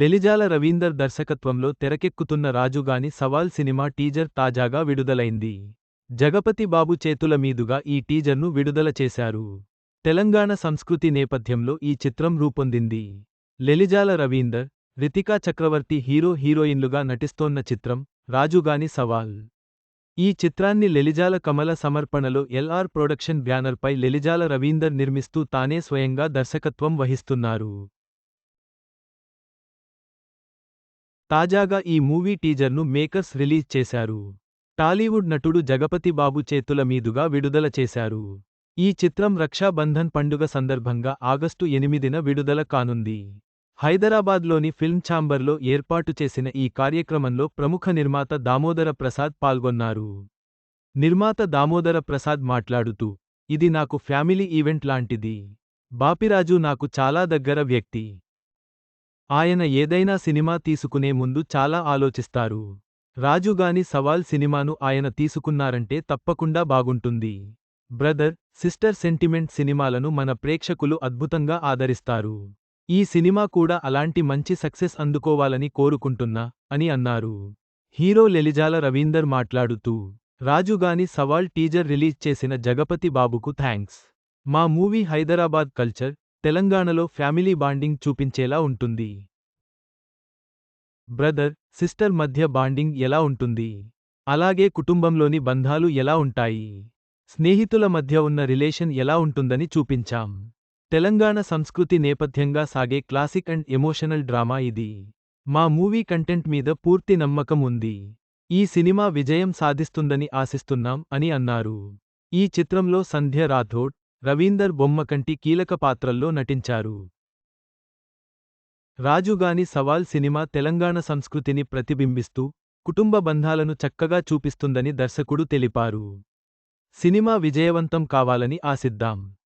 లెలిజాల రవీందర్ దర్శకత్వంలో తెరకెక్కుతున్న రాజుగాని సవాల్ సినిమా టీజర్ తాజాగా విడుదలైంది. జగపతి బాబు చేతుల మీదుగా ఈ టీజర్ను విడుదల చేశారు. తెలంగాణ సంస్కృతి నేపథ్యంలో ఈ చిత్రం రూపొందింది. లెలిజాల రవీందర్ రితికా చక్రవర్తి హీరో హీరోయిన్లుగా నటిస్తోన్న చిత్రం రాజుగాని సవాల్. ఈ చిత్రాన్ని లెలిజాల కమల సమర్పణలో ఎల్ఆర్ ప్రొడక్షన్ బ్యానర్పై లెలిజాల రవీందర్ నిర్మిస్తూ తానే స్వయంగా దర్శకత్వం వహిస్తున్నారు. తాజాగా ఈ మూవీ టీజర్ను మేకర్స్ రిలీజ్ చేశారు. టాలీవుడ్ నటుడు జగపతి బాబు చేతుల మీదుగా విడుదల చేశారు. ఈ చిత్రం రక్షాబంధన్ పండుగ సందర్భంగా ఆగస్టు ఎనిమిదిన విడుదల కానుంది. హైదరాబాద్లోని ఫిల్మ్ ఛాంబర్లో ఏర్పాటు చేసిన ఈ కార్యక్రమంలో ప్రముఖ నిర్మాత దామోదర ప్రసాద్ పాల్గొన్నారు. నిర్మాత దామోదర ప్రసాద్ మాట్లాడుతూ ఇది నాకు ఫ్యామిలీ ఈవెంట్ లాంటిది. బాపిరాజు నాకు చాలా దగ్గర వ్యక్తి. ఆయన ఏదైనా సినిమా తీసుకునే ముందు చాలా ఆలోచిస్తారు. రాజుగాని సవాల్ సినిమాను ఆయన తీసుకున్నారంటే తప్పకుండా బాగుంటుంది. బ్రదర్ సిస్టర్ సెంటిమెంట్ సినిమాలను మన ప్రేక్షకులు అద్భుతంగా ఆదరిస్తారు. ఈ సినిమా కూడా అలాంటి మంచి సక్సెస్ అందుకోవాలని కోరుకుంటున్నా అని అన్నారు. హీరో లెలిజాల రవీందర్ మాట్లాడుతూ రాజుగాని సవాల్ టీజర్ రిలీజ్ చేసిన జగపతి బాబుకు థ్యాంక్స్ మా మూవీ హైదరాబాద్ కల్చర్ తెలంగాణలో ఫ్యామిలీ బాండింగ్ చూపించేలా ఉంటుంది. బ్రదర్ సిస్టర్ మధ్య బాండింగ్ ఎలా ఉంటుంది? అలాగే కుటుంబంలోని బంధాలు ఎలా ఉంటాయి? స్నేహితుల మధ్య ఉన్న రిలేషన్ ఎలా ఉంటుందని చూపించాం. తెలంగాణ సంస్కృతి నేపథ్యంగా సాగే క్లాసిక్ అండ్ ఎమోషనల్ డ్రామా ఇది. మా మూవీ కంటెంట్ మీద పూర్తి నమ్మకం ఉంది. ఈ సినిమా విజయం సాధిస్తుందని ఆశిస్తున్నాం అని అన్నారు. ఈ చిత్రంలో సంధ్య రాథోడ్ రవీందర్ బొమ్మకంటి కీలక పాత్రల్లో నటించారు. రాజుగాని సవాల్ సినిమా తెలంగాణ సంస్కృతిని ప్రతిబింబిస్తూ కుటుంబ బంధాలను చక్కగా చూపిస్తుందని దర్శకుడు తెలిపారు. సినిమా విజయవంతం కావాలని ఆశిద్దాం.